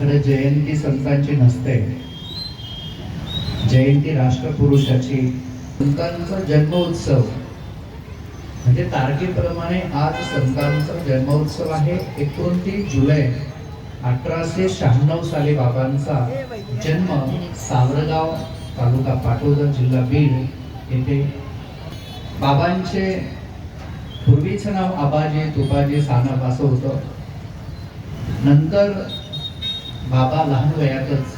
खरं जयंती संतांची नसते. जयंती राष्ट्रपुरुषाची. संतांचा जन्मोत्सव. म्हणजे तारखेप्रमाणे आज संतांचा जन्मोत्सव आहे. एकोणतीस जुलै अठराशे शहाण्णव साली बाबांचा जन्म सावरगाव तालुका पाटोदा जिल्हा बीड येथे. बाबांचे पूर्वीचं नाव आबाजी तुपाजी सानप असं होतं. नंतर बाबा लहान वयातच.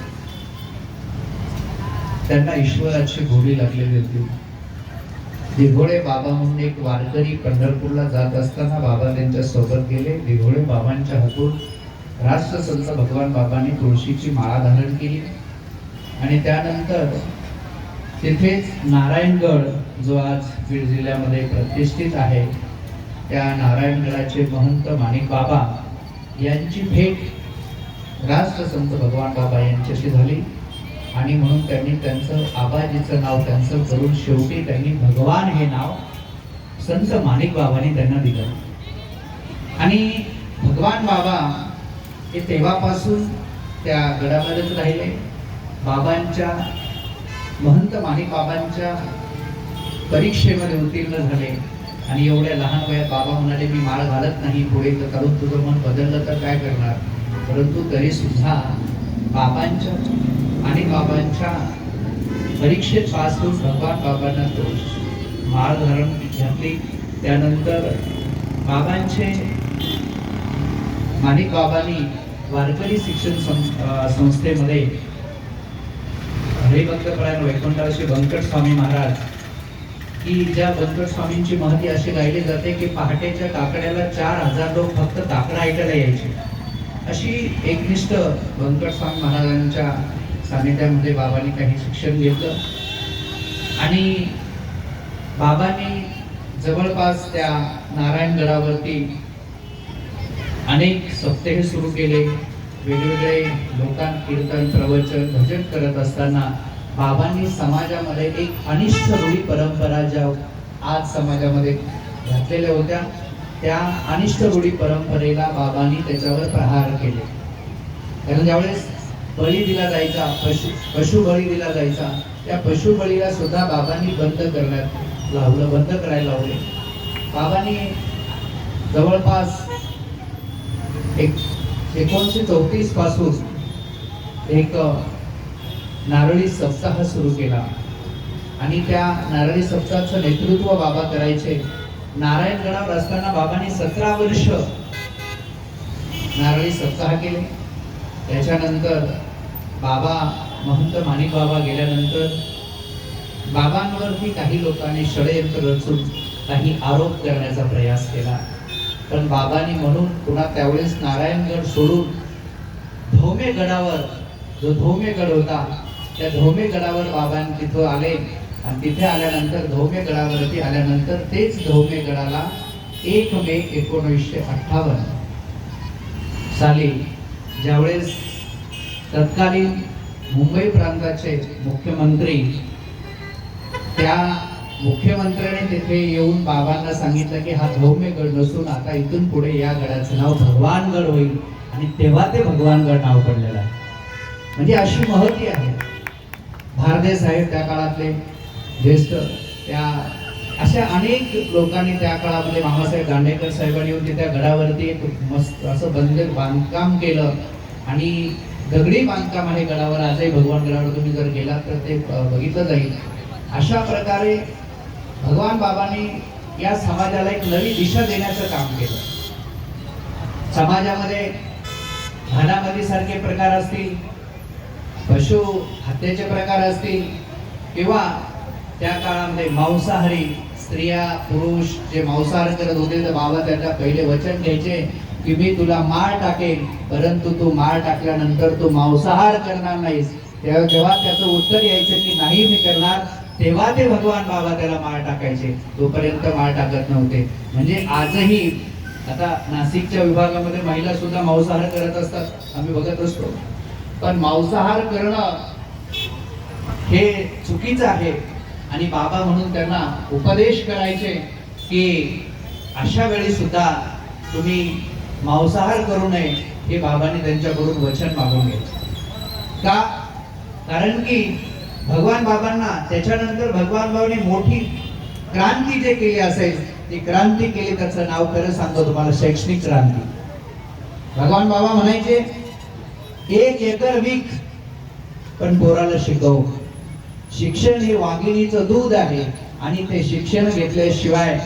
त्यांना ईश्वराची गोडी लागलेली होती. दिघोळे बाबा म्हणून एक वारकरी पंढरपूरला जात असताना बाबा त्यांच्यासोबत गेले. दिघोळे बाबांच्या हातून राष्ट्रसंत भगवान बाबांनी तुळशीची माळा धारण केली. आणि त्यानंतर तिथेच नारायणगड जो आज बीड जिल्ह्यामध्ये प्रतिष्ठित आहे त्या नारायणगडाचे महंत माणिक बाबा यांची भेट राष्ट्रसंत भगवान बाबा यांच्याशी झाली. आणि म्हणून त्यांनी त्यांचं आबाजीचं नाव त्यांचं करून शेवटी त्यांनी भगवान हे नाव संत माणिक बाबांनी त्यांना दिलं. आणि भगवान बाबा हे तेव्हापासून त्या गडामध्येच राहिले. बाबांच्या महंत माणिक बाबांच्या परीक्षेमध्ये उत्तीर्ण झाले. आणि एवढ्या लहान वयात बाबा म्हणाले मी माळ घालत नाही पुढे तर करून तुझं मन बदललं तर काय करणार? परंतु तरी सुद्धा बाबांच्या आणि बाबांच्या परीक्षेत पास होऊन भगवान बाबांना तो माळ धारण घातली. त्यानंतर बाबांचे माणिक बाबांनी वारकरी शिक्षण सं- अं, संस्थेमध्ये हरिभक्तपरायण वैकुंठाशी बंकट स्वामी महाराज की ज्या बंकट स्वामींची महती अशी गायली जाते की पहाटेच्या काकड्याला चार हजार लोक फक्त काकडा ऐकायला यायचे. अशी एकनिष्ठ बंकट स्वामी महाराजांच्या सानिध्यामध्ये बाबांनी काही शिक्षण घेतलं. आणि बाबांनी जवळपास त्या नारायणगडावरती अनेक सप्तेह सुरू केले. वेगवेगळे लोकां कीर्तन प्रवचन भजन करत असताना बाबांनी समाजामध्ये एक अनिष्ठ रूढी परंपरा ज्या आज समाजामध्ये घातलेल्या होत्या. त्या अनिष्ट रूढी परंपरेला बाबांनी त्याच्यावर प्रहार केले. कारण ज्यावेळेस बळी दिला जायचा पशु पशु बळी दिला जायचा त्या पशु बळीला सुद्धा बाबांनी बंद करण्यात लावलं बंद करायला लावले. बाबांनी जवळपास एक एकोणीसशे चौतीसपासून एक नारळी सप्ताह सुरू केला. आणि त्या नारळी सप्ताहाचं नेतृत्व बाबा करायचे. नारायणगडावर असताना बाबांनी सतरा वर्ष नारळी सप्ताह केले. त्याच्यानंतर बाबा महंत माणिक बाबा गेल्यानंतर बाबांवरती काही लोकांनी षडयंत्र रचून काही आरोप करण्याचा प्रयास केला. पण बाबांनी म्हणून पुन्हा त्यावेळेस नारायणगड सोडून धोमे गडावर जो धोमे गड होता त्या धोमे गडावर बाबांनी तिथं आले. आणि तिथे आल्यानंतर धोमे गडावरती आल्यानंतर तेच धोमे गडाला एक मे एकोणीसशे अठ्ठावन्न साली ज्यावेळेस तत्कालीन मुंबई प्रांताचे मुख्यमंत्री त्या मुख्यमंत्र्याने तिथे येऊन बाबांना सांगितलं की हा धौम्यगड नसून आता इथून पुढे या गडाचं नाव भगवानगड होईल. आणि तेव्हा ते भगवानगड नाव पडलेलं आहे. म्हणजे अशी महती आहे. भारदे साहेब त्या काळातले ज्येष्ठ. त्या अशा अनेक लोकांनी त्या काळामध्ये मामासाहेब दांडेकर साहेबांनी येऊन त्या गडावरती एक मस्त असं बंद बांधकाम केलं. आणि दगडी बांधकाम आहे गडावर आजही भगवान गडावर तुम्ही जर गेलात तर ते बघितलं जाईल. अशा प्रकारे भगवान बाबांनी या समाजाला एक नवी दिशा देण्याचं काम केलं. समाजामध्ये घाणामध्ये सारखे प्रकार असतील पशु हत्येचे प्रकार असतील किंवा त्या काळामध्ये मांसाहारी स्त्रिया पुरुष जे मांसाहार करत होते तर बाबा त्याच्या पहिले वचन घ्यायचे की मी तुला माळ टाकेन परंतु तू माळ टाकल्यानंतर तू मांसाहार करणार नाहीस. तेव्हा जेव्हा त्याचं उत्तर यायचं की नाही मी करणार तेव्हा ते भगवान बाबा त्याला माळ टाकायचे. तोपर्यंत माळ टाकत नव्हते. म्हणजे आजही आता नाशिकच्या विभागामध्ये महिला सुद्धा मांसाहार करत असतात आम्ही बघत असतो. पण मांसाहार करणं हे चुकीचं आहे. आणि बाबा म्हणून त्यांना उपदेश करायचे की अशा वेळी सुद्धा तुम्ही मांसाहार करू नये हे बाबांनी त्यांच्याकडून वचन मागून घ्यायचे का? कारण की भगवान बाबांना त्याच्यानंतर भगवान बाबांनी मोठी क्रांती जे केली असेल ती क्रांती केली त्याचं नाव खरं सांगतो तुम्हाला शैक्षणिक क्रांती. भगवान बाबा म्हणायचे एक एकर विक पण पोराला शिकव. शिक्षण हे वाघिणीचं दूध आहे आणि ते शिक्षण घेतल्याशिवाय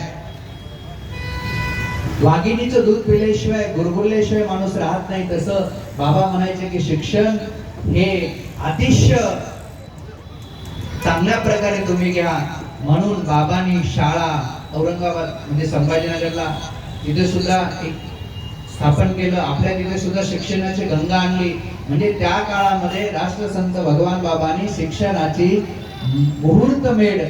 वाघिणीचं दूध पिल्याशिवाय गुरगुरल्याशिवाय माणूस राहत नाही. तसं बाबा म्हणायचे की शिक्षण हे अतिशय चांगल्या प्रकारे तुम्ही घ्या. म्हणून बाबांनी शाळा औरंगाबाद म्हणजे संभाजीनगरला तिथे सुद्धा एक स्थापन केलं. आपल्या तिथे सुद्धा शिक्षणाची गंगा आणली. म्हणजे त्या काळामध्ये राष्ट्रसंत भगवान बाबांनी शिक्षणाची मुहूर्त मेढ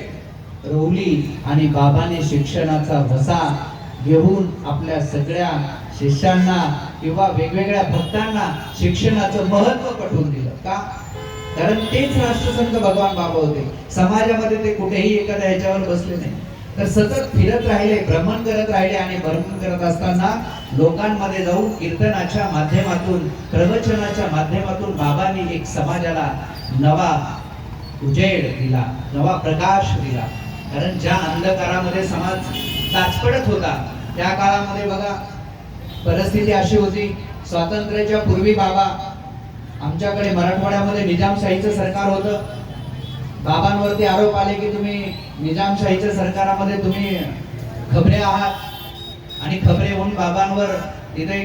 रोवली आणि बाबाने शिक्षणाचा वसा घेऊन आपल्या सगळ्या शिष्यांना किंवा वेगवेगळ्या भक्तांना शिक्षणाचं महत्त्व पटवून दिलं. का? कारण तेच राष्ट्रसंत भगवान बाबा होते. समाजामध्ये ते कुठेही एखाद्या ह्याच्यावर बसले नाही. तर सतत फिरत राहिले भ्रमण करत राहिले आणि भ्रमण करत असताना लोकांमध्ये जाऊन कीर्तनाच्या माध्यमातून प्रवचनाच्या माध्यमातून बाबांनी एक समाजाला नवा उजेड दिला नवा प्रकाश दिला. कारण ज्या अंधकारामध्ये समाज ताचपडत होता त्या काळामध्ये बघा परिस्थिती अशी होती स्वातंत्र्याच्या पूर्वी बाबा आमच्याकडे मराठवाड्यामध्ये निजामशाहीचं सरकार होतं बाबांवरती आरोप आले की तुम्ही निजामशाहीच्या सरकारामध्ये तुम्ही खबरे आहात. आणि खबरे होऊन बाबांवर तिथे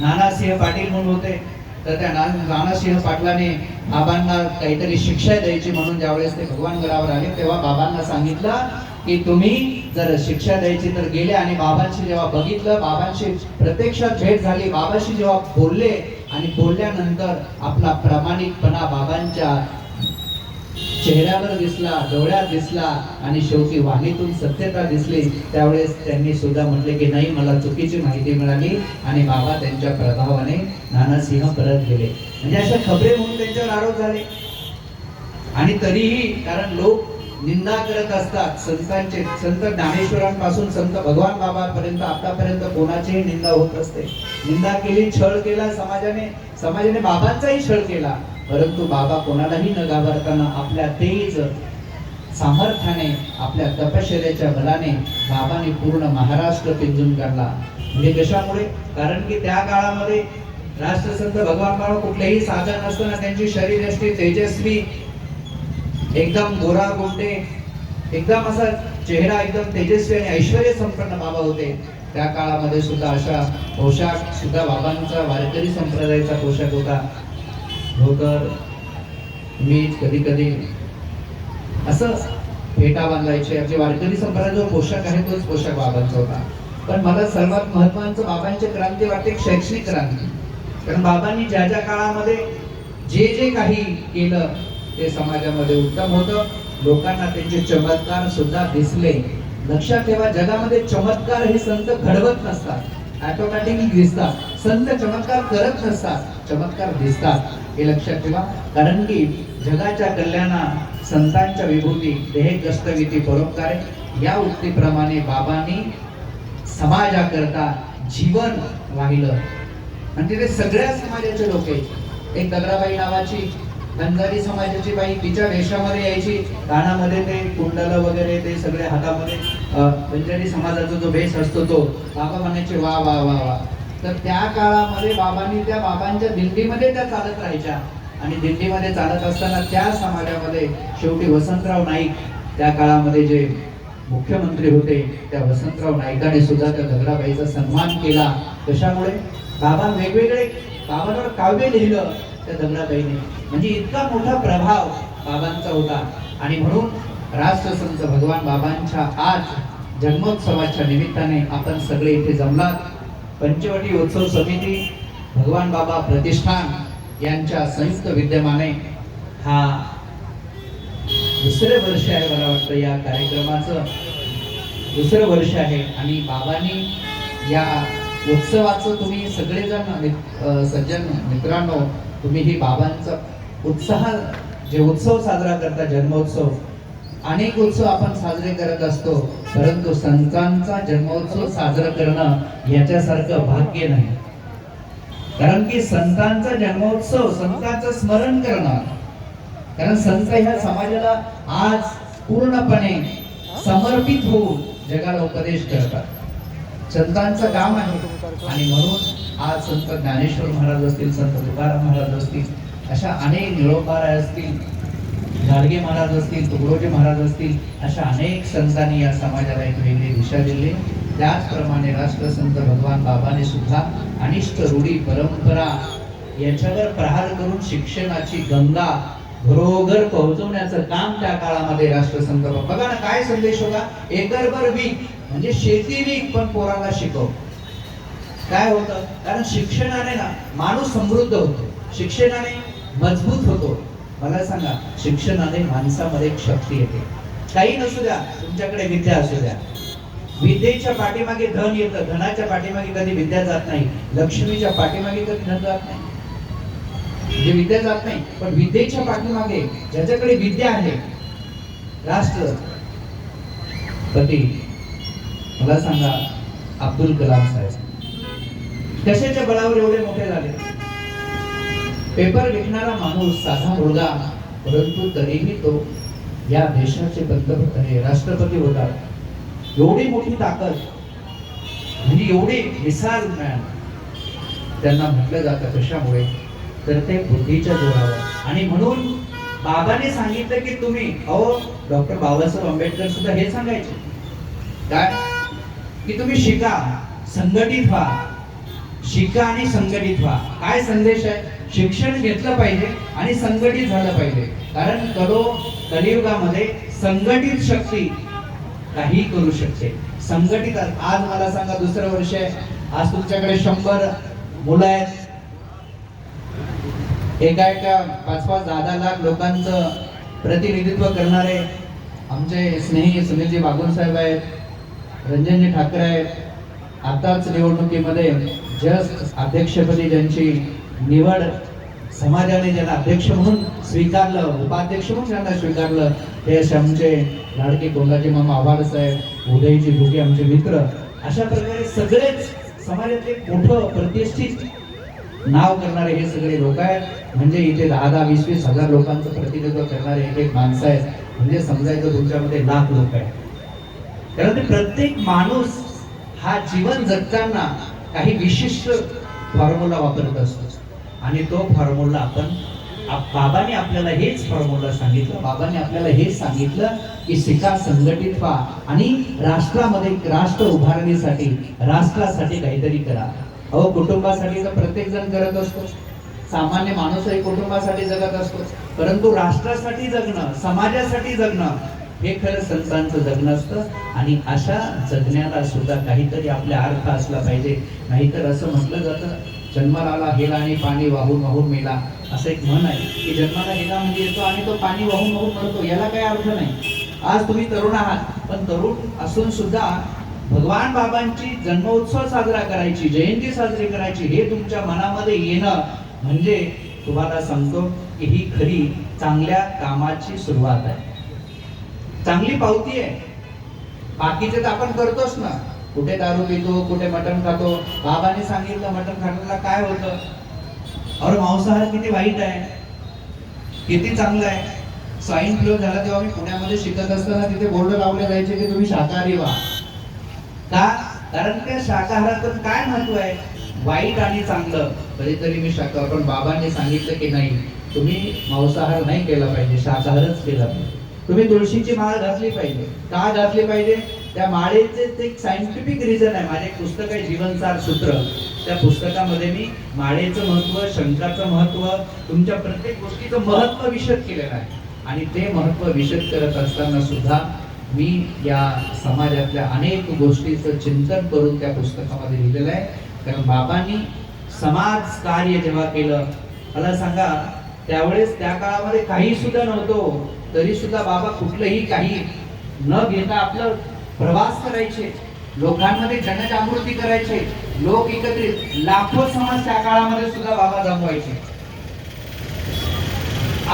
नानासिंह पाटील म्हणून होते. तर त्या ना नानासिंह पाटलाने बाबांना काहीतरी शिक्षा द्यायची म्हणून ज्यावेळेस ते भगवान गडावर आले तेव्हा बाबांना सांगितलं की तुम्ही जर शिक्षा द्यायची तर गेले आणि बाबांशी जेव्हा बघितलं बाबांशी प्रत्यक्षात भेट झाली बाबाशी जेव्हा बोलले आणि बोलल्यानंतर आपला प्रामाणिकपणा बाबांच्या चेहऱ्यावर दिसला डोळ्यात दिसला आणि शेवटी वाणीतून सत्यता दिसली त्यावेळेस त्यांनी सुद्धा म्हटले की नाही मला चुकीची माहिती मिळाली आणि बाबा त्यांच्या प्रभावाने नानासिंह परत गेले. म्हणजे अशा खबरे म्हणून त्यांच्यावर आरोप झाले. आणि तरीही कारण लोक निंदा करत असतात संतांचे संत ज्ञानेश्वरांपासून संत भगवान बाबापर्यंत आतापर्यंत कोणाचीही निंदा होत असते निंदा केली छळ केला समाजाने समाजाने बाबांचाही छळ केला. परंतु बाबा कोणालाही न घाबरताना आपल्या तेज सामर्थ्याने आपल्या तपश्चर्याच्या बलाने बाबाने पूर्ण महाराष्ट्र पिंजून काढला. म्हणजे कशामुळे? कारण की त्या काळामध्ये राष्ट्रसंत भगवान बाबा कुठलेही साधन नसताना त्यांची शरीरयष्टी तेजस्वी एकदम गोरा गोंडे एकदम असा चेहरा एकदम तेजस्वी आणि ऐश्वर संपन्न बाबा होते. त्या काळामध्ये सुद्धा अशा पोशाख सुद्धा बाबांचा वारकरी संप्रदायाचा पोशाख होता. धोतर मी कधी कधी असं फेटा बांधायचे म्हणजे वारकरी संप्रदाय जो पोशाख आहे तोच पोशाख बाबांचा होता. पण मला सर्वात महत्वाचं बाबांची क्रांती वाटते शैक्षणिक क्रांती. कारण बाबांनी ज्या ज्या काळामध्ये जे जे काही केलं ते समाजामध्ये उत्तम होतं. लोकांना त्यांचे चमत्कार सुद्धा दिसले. लक्षात ठेवा जगामध्ये चमत्कार हे संत घडवत नसतात. ऑटोमॅटिकली दिसतात. संत चमत्कार करत नसतात. चमत्कार दिसतात. हे लक्षात ठेवा. कारण की जगाच्या कल्याणा संतांच्या विभूती देह कष्टविधी परोपकारे या उक्तीप्रमाणे बाबांनी समाजाकरता जीवन वाहिलं. आणि तिथे सगळ्या समाजाचे लोक यायचे एक दगडाबाई नावाची बंजारी समाजाची बाई तिच्या वेशामध्ये यायची. कानामध्ये ते कुंडलं वगैरे ते सगळे हातामध्ये पंजाबी समाजाचा जो वेश असतो तो बाबा म्हणायचे वा वा वा वा. तर त्या काळामध्ये बाबांनी त्या बाबांच्या दिंडीमध्ये त्या चालत राहायच्या. आणि दिंडीमध्ये चालत असताना त्या समाजामध्ये शेवटी वसंतराव नाईक त्या काळामध्ये जे मुख्यमंत्री होते त्या वसंतराव नाईकाने सुद्धा त्या दगडाबाईचा सन्मान केला. कशामुळे? बाबा वेगवेगळे बाबांवर काव्य लिहिलं त्या दगडाबाईने. म्हणजे इतका मोठा प्रभाव बाबांचा होता. आणि म्हणून राष्ट्रसंत भगवान बाबांच्या आज जन्मोत्सवाच्या निमित्ताने आपण सगळे इथे जमलात. पंचवटी उत्सव समिती भगवान बाबा प्रतिष्ठान यांच्या संयुक्त विद्यमाने हा दुसरे वर्ष आहे मला वाटतं या कार्यक्रमाचं. दुसरं वर्ष आहे आणि बाबांनी या उत्सवाचं तुम्ही सगळेजण सज्जन मित्रांनो तुम्ही ही बाबांचा उत्साह जे उत्सव साजरा करता जन्मोत्सव अनेक उत्सव आपण साजरे करत असतो परंतु संतांचा जन्मोत्सव साजरा करणं याच्यासारखं भाग्य नाही. कारण की संतांचा जन्मोत्सव संतांचं स्मरण करणं कारण संत ह्या समाजाला आज पूर्णपणे समर्पित होऊन जगाला उपदेश करतात. संतांचं काम आहे आणि म्हणून आज संत ज्ञानेश्वर महाराज असतील संत तुकाराम महाराज असतील अशा अनेक निळोबाराय असतील गाडगे महाराज असतील तुकडोजी महाराज असतील अशा अनेक संतांनी या समाजाला एक वेगळी दिशा दिली. त्याचप्रमाणे राष्ट्रसंत भगवान बाबाने सुद्धा अनिष्ट रूढी परंपरा याच्यावर प्रहार करून शिक्षणाची गंगा घरोघर पोहोचवण्याचं काम त्या काळामध्ये राष्ट्रसंत बघा ना काय संदेश होता. एकरभर वीक म्हणजे शेती वीक पण पोराला शिकव. काय होतं? कारण शिक्षणाने ना माणूस समृद्ध होतो. शिक्षणाने मजबूत होतो. मला सांगा शिक्षणाने माणसामध्ये एक शक्ती येते. काही नसू द्या तुमच्याकडे विद्या असू द्या. विद्येच्या पाठीमागे धन येतं धनाच्या पाठीमागे कधी विद्या जात नाही लक्ष्मीच्या पाठीमागे कधी धन जात नाही. म्हणजे विद्या जात नाही पण विद्येच्या पाठीमागे ज्याच्याकडे विद्या आहे राष्ट्र. पती मला सांगा अब्दुल कलाम साहेब कशाच्या बळावर एवढे मोठे झाले? पेपर लिखणारा माणूस साधा मुलगा परंतु तरीही तो या देशाचे पंतप्रधान राष्ट्रपती होता. एवढी मोठी ताकद म्हणजे एवढी मिसाल ज्ञान त्यांना म्हटलं जातं कशामुळे? तर ते बुद्धीच्या जोरावर. आणि म्हणून बाबाने सांगितलं की तुम्ही अहो डॉक्टर बाबासाहेब आंबेडकर सुद्धा हे सांगायचे. काय? की तुम्ही शिका संघटित व्हा. शिका आणि संघटित व्हा. काय संदेश आहे? शिक्षण घेतलं पाहिजे आणि संघटित झालं पाहिजे. कारण कलो कलियुगामध्ये संघटित शक्ती काही करू शकते. संघटित आज मला सांगा दुसरं वर्ष आहे. आज तुमच्याकडे शंभर मुलं आहेत. एका एका पाच पाच दहा दहा लाख लोकांचं प्रतिनिधित्व करणारे आमचे स्नेही सुनीलजी बागुल साहेब आहेत रंजनजी ठाकरे आहेत. आताच निवडणुकीमध्ये जस्ट अध्यक्षपदी ज्यांची निवड समाजाने ज्यांना अध्यक्ष म्हणून स्वीकारलं उपाध्यक्ष म्हणून ज्यांना स्वीकारलं ते असे आमचे लाडके कोंडाजी मामा आव्हाड साहेब उदयजी भुगे आमचे मित्र अशा प्रकारे सगळेच समाजातले मोठं प्रतिष्ठित नाव करणारे हे सगळे लोक आहेत. म्हणजे इथे दहा दहा वीस वीस हजार लोकांचं प्रतिनिधित्व करणारे एक एक माणसं आहेत. म्हणजे समजायचं तुमच्यामध्ये लाख लोक आहेत. कारण ते प्रत्येक माणूस हा जीवन जगताना काही विशिष्ट फॉर्म्युला वापरत असतो. आणि तो फॉर्म्युला आपण आप- बाबांनी आपल्याला हेच फॉर्म्युला सांगितलं. बाबांनी आपल्याला हेच सांगितलं की शिका संघटित व्हा आणि राष्ट्रामध्ये राष्ट्र उभारणीसाठी राष्ट्रासाठी काहीतरी करा. अहो कुटुंबासाठी तर प्रत्येक जण करत असतो. सामान्य माणूसही कुटुंबासाठी जगत असतो. परंतु राष्ट्रासाठी जगणं समाजासाठी जगणं हे खरं संतांचं जगणं असतं. आणि अशा जगण्याला सुद्धा काहीतरी आपल्या अर्थ असला पाहिजे. नाहीतर असं म्हटलं जातं जन्माला आला आणि पाणी वाहून वाहून मेला असं एक म्हण आहे की जन्माला गेला म्हणजे येतो आणि तो पाणी वाहून वाहून मरतो याला काही अर्थ नाही. आज तुम्ही तरुण आहात पण तरुण असून सुद्धा भगवान बाबांची जन्मोत्सव साजरा करायची जयंती साजरी करायची हे तुमच्या मनामध्ये येणं म्हणजे तुम्हाला सांगतो की ही खरी चांगल्या कामाची सुरुवात आहे. चांगली पावती आहे. बाकीचे तर आपण करतोच ना. कुठे दारू पितो कुठे मटण खातो? बाबाने सांगितलं मटण खाण्याला काय होतं? और मांसाहार किती वाईट आहे. किती चांगलं आहे. स्वाईन फ्लू झाला तेव्हा मी पुण्यामध्ये शिकत असताना तिथे बोर्ड लावले जायचे की तुम्ही शाकाहारी व्हा. का? कारण त्या शाकाहारातून काय महत्त्व आहे? वाईट आणि चांगलं. कधीतरी मी शाकाहार पण बाबांनी सांगितलं की नाही तुम्ही मांसाहार नाही केला पाहिजे शाकाहारच केला पाहिजे. तुम्ही तुळशीची माळ घातली पाहिजे. का घातली पाहिजे? त्या माळेचे ते एक सायंटिफिक रिझन आहे. माझे एक पुस्तक आहे जीवनसार सूत्र. त्या पुस्तकामध्ये मी माळेचं महत्त्व शंकाचं महत्त्व तुमच्या प्रत्येक गोष्टीचं महत्त्व विशद केलेलं आहे. आणि ते महत्त्व विशद करत असताना सुद्धा मी या समाजातल्या अनेक गोष्टीचं चिंतन करून त्या पुस्तकामध्ये लिहिलेलं आहे. कारण बाबांनी समाज कार्य जेव्हा केलं मला सांगा त्यावेळेस त्या काळामध्ये काही सुद्धा नव्हतो. तरी सुद्धा बाबा कुठलंही काही न घेता आपलं प्रवास करायचे लोकांमध्ये जनजागृती करायचे लोक एकत्रित लाखो समाज त्या काळामध्ये सुद्धा बाबा जमवायचे.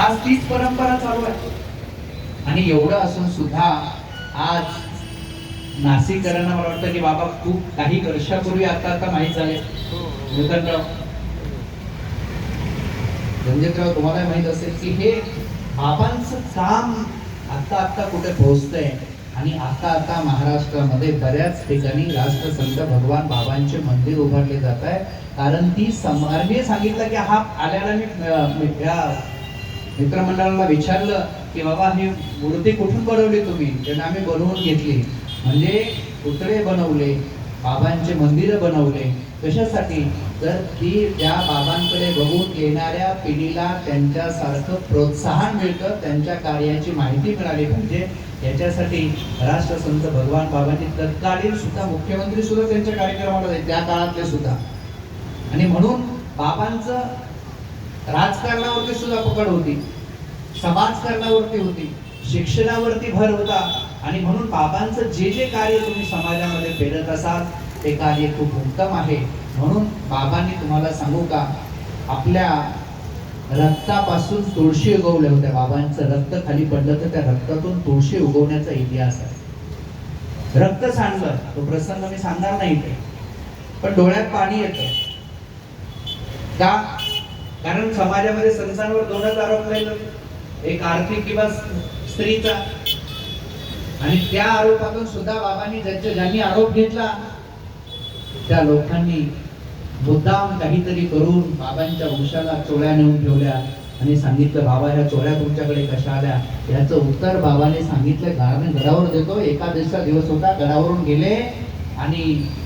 आज तीच परंपरा चालू आहे. आणि एवढं असून सुद्धा आज नाशिककरांना मला वाटतं की बाबा खूप काही वर्षापूर्वी आता आता माहीत झाले. भूखंड रणजितराव म्हणजे तुम्हाला माहीत असेल की हे बाबांचं काम आता आता कुठे पोहोचतंय? आणि आता आता महाराष्ट्रामध्ये बऱ्याच ठिकाणी राष्ट्रसंत भगवान बाबांचे मंदिर उभारले जात आहे. कारण ती समारने सांगितलं की हा आल्याला मी मी या मित्रमंडळाला विचारलं की बाबा ही मूर्ती कुठून बनवली तुम्ही? त्यांना आम्ही बनवून घेतली. म्हणजे पुतळे बनवले बाबांचे मंदिरं बनवले. कशासाठी? तर ती त्या बाबांकडे बघून येणाऱ्या पिढीला त्यांच्यासारखं प्रोत्साहन मिळतं त्यांच्या कार्याची माहिती मिळाली पाहिजे. याच्यासाठी राष्ट्रसंत भगवान बाबांनी तत्कालीन सुद्धा मुख्यमंत्री सुद्धा त्यांच्या कार्यक्रमाला त्या काळातले सुद्धा. आणि म्हणून बाबांचं राजकारणावरती सुद्धा पकड होती समाजकारणावरती होती शिक्षणावरती भर होता. आणि म्हणून बाबांचं जे जे कार्य तुम्ही समाजामध्ये पेरत असाल ते कार्य खूप उत्तम आहे. म्हणून बाबांनी तुम्हाला सांगू का आपल्या रक्तापासून तुळशी उगवल्या होत्या. बाबांचं रक्त खाली पडलं तर त्या रक्तातून तुळशी उगवण्याचा इतिहास आहे. रक्त सांडलं. तो प्रसंग मी सांगणार नाही ते पण डोळ्यात पाणी येतं. का? कारण समाजामध्ये संसारावर दोनच आरोप राहिलो. एक आर्थिक किंवा स्त्रीचा. आणि त्या आरोपातून सुद्धा बाबांनी ज्यांच्या ज्यांनी आरोप घेतला त्या लोकांनी मुद्दाम काहीतरी करून बाबांच्या वंशाला चोळ्या नेऊन ठेवल्या आणि सांगितलं बाबा ह्या चोऱ्या तुमच्याकडे कशा आल्या? याचं उत्तर बाबाने सांगितलं कारण गडावर देतो एका दिवसा दिवस होता गडावरून गेले आणि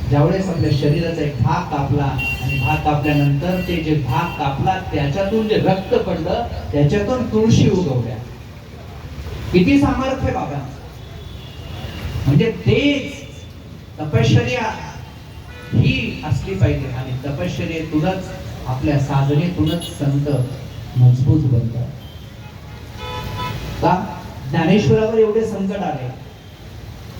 ज्यावेळेस आपल्या शरीराचा एक भाग कापला आणि भाग कापल्यानंतर ते जे भाग कापला त्याच्यातून जे रक्त पडलं त्याच्यातून तुळशी उगवल्या. किती सामर्थ्य बाबा म्हणजे तेच तपश्चर्या ही असली पाहिजे. आणि तपश्चर्येतूनच आपल्या साधनेतूनच संत मजबूत बनतात. का? ज्ञानेश्वरावर एवढे संकट आले.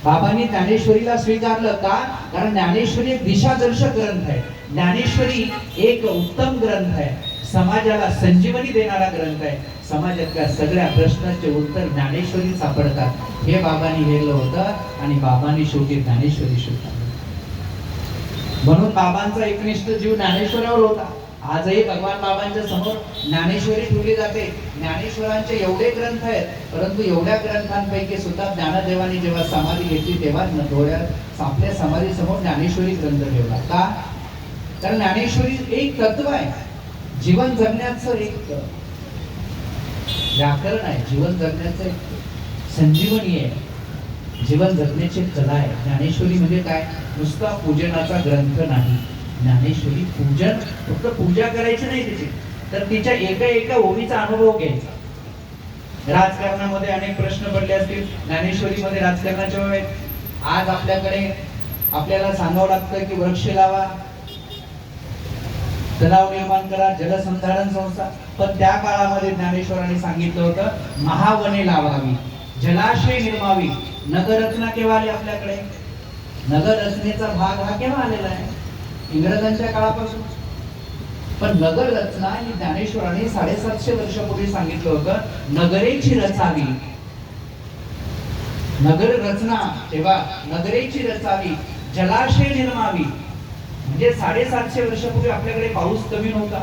बाबांनी ज्ञानेश्वरीला स्वीकारलं का? कारण ज्ञानेश्वरी एक दिशादर्शक ग्रंथ आहे. ज्ञानेश्वरी एक उत्तम ग्रंथ आहे. समाजाला संजीवनी देणारा ग्रंथ आहे. समाजातल्या सगळ्या प्रश्नाचे उत्तर ज्ञानेश्वरी सापडतात. हे बाबांनी हेरलं होतं आणि बाबांनी शेवटी ज्ञानेश्वरी शोधतात. म्हणून बाबांचा एकनिष्ठ जीव ज्ञानेश्वरावर होता. आजही भगवान बाबांच्या समोर ज्ञानेश्वरी ठेवली जाते. ज्ञानेश्वरांचे एवढे ग्रंथ आहेत परंतु एवढ्या ग्रंथांपैकी सुद्धा ज्ञानदेवानी जेव्हा समाधी घेतली तेव्हा डोळ्यात आपल्या समाधी समोर ज्ञानेश्वरी ग्रंथ ठेवला. का? कारण ज्ञानेश्वरी एक तत्व आहे. जीवन जगण्याचं एक व्याकरण आहे जीवन जगण्याचं एक संजीवनी आहे. जीवन जगण्याची कला आहे. ज्ञानेश्वरी म्हणजे काय? नुसता पूजनाचा ग्रंथ नाही. ज्ञानेश्वरी पूजन फक्त पूजा करायची नाही तिची. तर तिच्या एका एका ओळीचा अनुभव घ्यायचा. राजकारणामध्ये अनेक प्रश्न पडले असतील. ज्ञानेश्वरीमध्ये राजकारणाच्या वेळेत आज आपल्याकडे आपल्याला सांगावं लागतं की वृक्ष लावा तलाव निर्माण करा जलसंधारण संस्था. पण त्या काळामध्ये ज्ञानेश्वरांनी सांगितलं होतं महावने लावावी जलाशय निर्मावी नगररचना केव्हा आली आपल्याकडे? नगर रचनेचा भाग हा केव्हा आलेला आहे? इंग्रजांच्या काळापासून. पण नगर रचना ही ज्ञानेश्वराने साडेसातशे वर्षापूर्वी सांगितलं होतं नगरेची रचावी. नगर रचना तेव्हा नगरेची रचावी जलाशय निर्मावी. म्हणजे साडेसातशे वर्षापूर्वी आपल्याकडे पाऊस कमी नव्हता.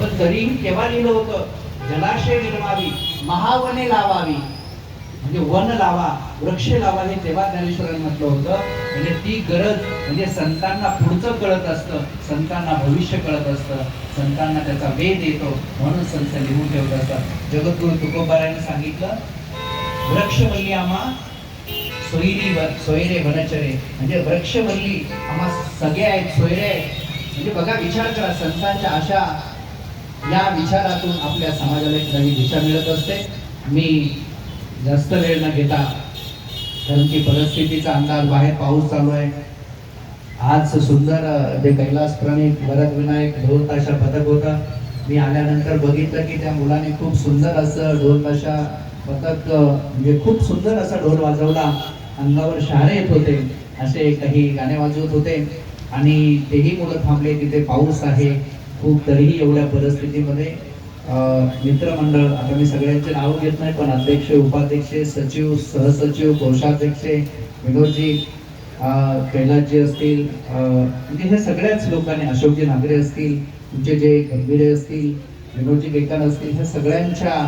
पण तरीही केव्हा लिहिलं होतं? जलाशय निर्मावी महावने लावावी. म्हणजे वन लावा वृक्ष लावा हे तेव्हा ज्ञानेश्वरांनी म्हटलं होतं. म्हणजे ती गरज म्हणजे संतांना पुढचं कळत असतं. संतांना भविष्य कळत असतं. संतांना त्याचा वेध येतो म्हणून संत लिहून ठेवत असतात. जगद्गुरु तुकोबारायांनी सांगितलं वृक्षवल्ली आम्हा सोयरी व सोयरे वनचरे. म्हणजे वृक्षवल्ली आम्हा सगळे आहेत सोयरे आहेत. म्हणजे बघा विचार करा संतांच्या अशा या विचारातून आपल्या समाजाला एक नवी दिशा मिळत असते. मी जास्त वेळ न घेता कारण की परिस्थितीचा अंदाज बाहेर पाऊस चालू आहे. आज सुंदर जे कैलास प्रणित भरत विनायक ढोल ताशा पथक होतं. मी आल्यानंतर बघितलं की त्या मुलाने खूप सुंदर असं ढोल ताशा पथक म्हणजे खूप सुंदर असा ढोल वाजवला. अंगावर शहारे येत होते असे काही गाणे वाजवत होते. आणि तेही मुलं थांबले तिथे पाऊस आहे. खूप तरीही एवढ्या परिस्थितीमध्ये मित्रमंडळ आता मी सगळ्यांचे नाव घेत नाही पण अध्यक्ष उपाध्यक्ष सचिव सहसचिव कोषाध्यक्ष विनोदजी कैलासजी असतील म्हणजे हे सगळ्याच लोकांनी अशोकजी नागरे असतील तुमचे जे गंभीरे असतील विनोदजी बेकार असतील ह्या सगळ्यांच्या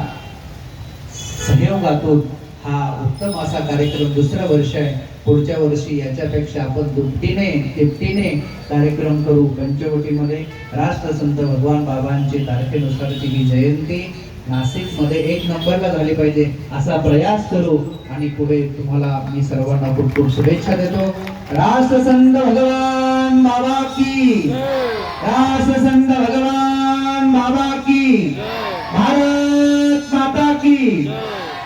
सहयोगातून हा उत्तम असा कार्यक्रम दुसरं वर्ष आहे. पुढच्या वर्षी याच्यापेक्षा आपण दुपटीने तिपटीने कार्यक्रम करू. पंचवटीमध्ये राष्ट्रसंत भगवान बाबांची तारखेनुसारची ही जयंती. नाशिकमध्ये एक नंबरला झाली पाहिजे असा प्रयास करू. आणि पुढे तुम्हाला मी सर्वांना खूप खूप शुभेच्छा देतो. राष्ट्रसंत भगवान बाबा की. राष्ट्रसंत भगवान बाबा की. भारत माता की.